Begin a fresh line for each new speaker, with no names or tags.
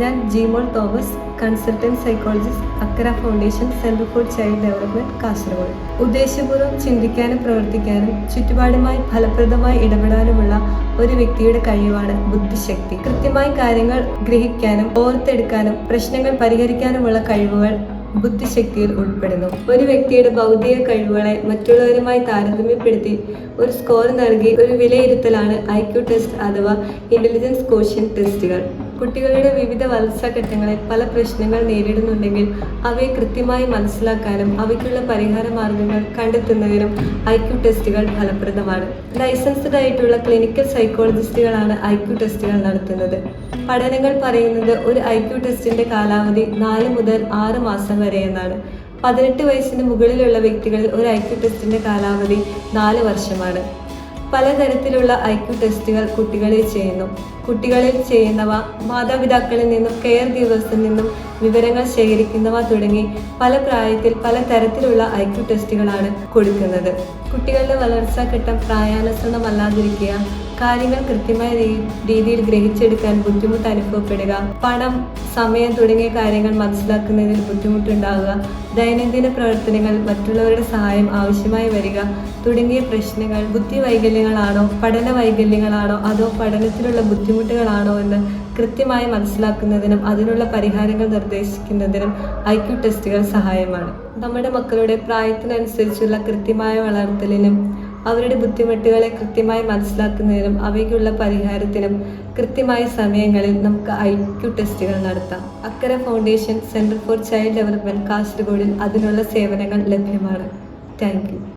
ഞാൻ Jimol Thomas consultant psychologist Akkara foundation centre for child development Kasaragod. ഉദ്ദേശപൂർവം ചിന്തിക്കാനും പ്രവർത്തിക്കാനും ചുറ്റുപാടുമായി ഫലപ്രദമായി ഇടപെടാനുമുള്ള ഒരു വ്യക്തിയുടെ കഴിവാണ് ബുദ്ധിശക്തി. കൃത്യമായി കാര്യങ്ങൾ ഗ്രഹിക്കാനും ഓർത്തെടുക്കാനും പ്രശ്നങ്ങൾ പരിഹരിക്കാനുമുള്ള കഴിവുകൾ ബുദ്ധിശക്തിയിൽ ഉൾപ്പെടുന്നു. ഒരു വ്യക്തിയുടെ ഭൗതിക കഴിവുകളെ മറ്റുള്ളവരുമായി താരതമ്യപ്പെടുത്തി ഒരു സ്കോർ നൽകി ഒരു വിലയിരുത്തലാണ് ഐ ക്യു ടെസ്റ്റ് അഥവാ ഇന്റലിജൻസ് കോഷ്യൻ ടെസ്റ്റുകൾ കുട്ടികളുടെ വിവിധ വളർച്ചാഘട്ടങ്ങളിൽ പല പ്രശ്നങ്ങൾ നേരിടുന്നുണ്ടെങ്കിൽ അവയെ കൃത്യമായി മനസ്സിലാക്കാനും അവയ്ക്കുള്ള പരിഹാര മാർഗങ്ങൾ കണ്ടെത്തുന്നതിനും ഐക്യു ടെസ്റ്റുകൾ ഫലപ്രദമാണ്. ലൈസൻസ്ഡ് ആയിട്ടുള്ള ക്ലിനിക്കൽ സൈക്കോളജിസ്റ്റുകളാണ് ഐക്യു ടെസ്റ്റുകൾ നടത്തുന്നത്. പഠനങ്ങൾ പറയുന്നത് ഒരു ഐക്യു ടെസ്റ്റിന്റെ കാലാവധി നാല് മുതൽ ആറ് മാസം വരെ എന്നാണ്. പതിനെട്ട് വയസ്സിന് മുകളിലുള്ള വ്യക്തികളിൽ ഒരു ഐക്യു ടെസ്റ്റിന്റെ കാലാവധി നാല് വർഷമാണ്. പലതരത്തിലുള്ള ഐ ക്യു ടെസ്റ്റുകൾ കുട്ടികളിൽ ചെയ്യുന്നു. കുട്ടികളിൽ ചെയ്യുന്നവ മാതാപിതാക്കളിൽ നിന്നും കെയർ ഗീവേഴ്സിൽ നിന്നും വിവരങ്ങൾ ശേഖരിക്കുന്നവ തുടങ്ങി പല പ്രായത്തിൽ പല തരത്തിലുള്ള ഐ ക്യു ടെസ്റ്റുകളാണ് കൊടുക്കുന്നത്. കുട്ടികളുടെ വളർച്ചാ ഘട്ടം പ്രായാനുസരണമല്ലാതിരിക്കുക കാര്യങ്ങൾ കൃത്യമായ രീതിയിൽ ഗ്രഹിച്ചെടുക്കാൻ ബുദ്ധിമുട്ട് അനുഭവപ്പെടുക. പണം സമയം തുടങ്ങിയ കാര്യങ്ങൾ മനസ്സിലാക്കുന്നതിൽ ബുദ്ധിമുട്ടുണ്ടാകുക. ദൈനംദിന പ്രവർത്തനങ്ങൾ മറ്റുള്ളവരുടെ സഹായം ആവശ്യമായി വരിക. തുടങ്ങിയ പ്രശ്നങ്ങൾ ബുദ്ധി വൈകല്യങ്ങളാണോ പഠന വൈകല്യങ്ങളാണോ അതോ പഠനത്തിലുള്ള ബുദ്ധിമുട്ടുകളാണോ എന്ന് കൃത്യമായി മനസ്സിലാക്കുന്നതിനും അതിനുള്ള പരിഹാരങ്ങൾ നിർദ്ദേശിക്കുന്നതിനും ഐ ക്യു ടെസ്റ്റുകൾ സഹായമാണ്. നമ്മുടെ മക്കളുടെ പ്രായത്തിനനുസരിച്ചുള്ള കൃത്യമായ വളർത്തലിനും അവരുടെ ബുദ്ധിമുട്ടുകളെ കൃത്യമായി മനസ്സിലാക്കുന്നതിനും അവയ്ക്കുള്ള പരിഹാരത്തിനും കൃത്യമായ സമയങ്ങളിൽ നമുക്ക് ഐ ക്യു ടെസ്റ്റുകൾ നടത്താം. Akkara foundation centre for child development കാസർഗോഡിൽ അതിനുള്ള സേവനങ്ങൾ ലഭ്യമാണ്. താങ്ക്